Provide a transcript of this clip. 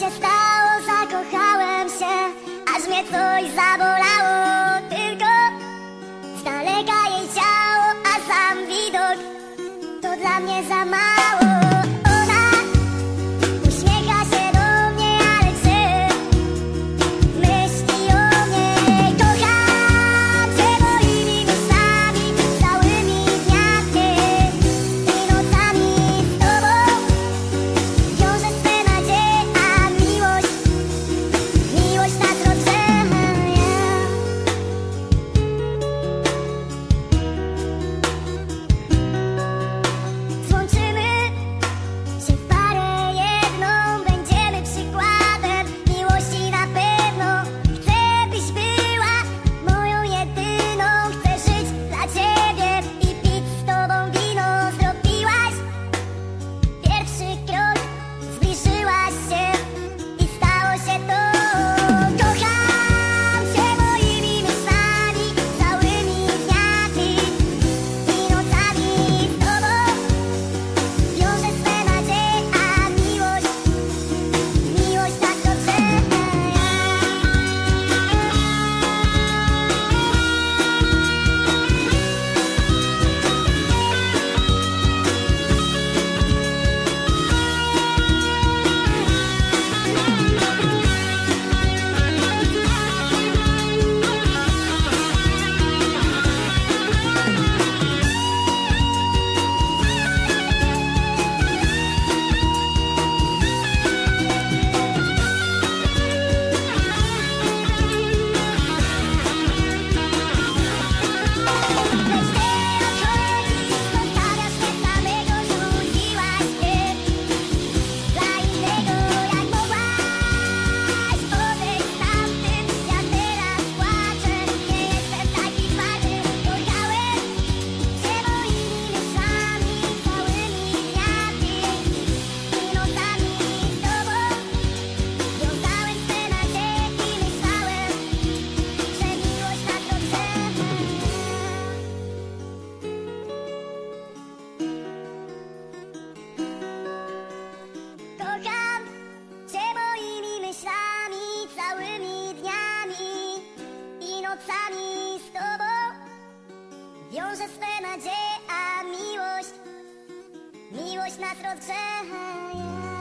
się stało, zakochałem się Aż mnie coś zabolało. Tylko z daleka jej ciało A sam widok to dla mnie za mało. nocami z tobą. Wiąże swe nadzieje, a miłość Miłość nas rozgrzeje.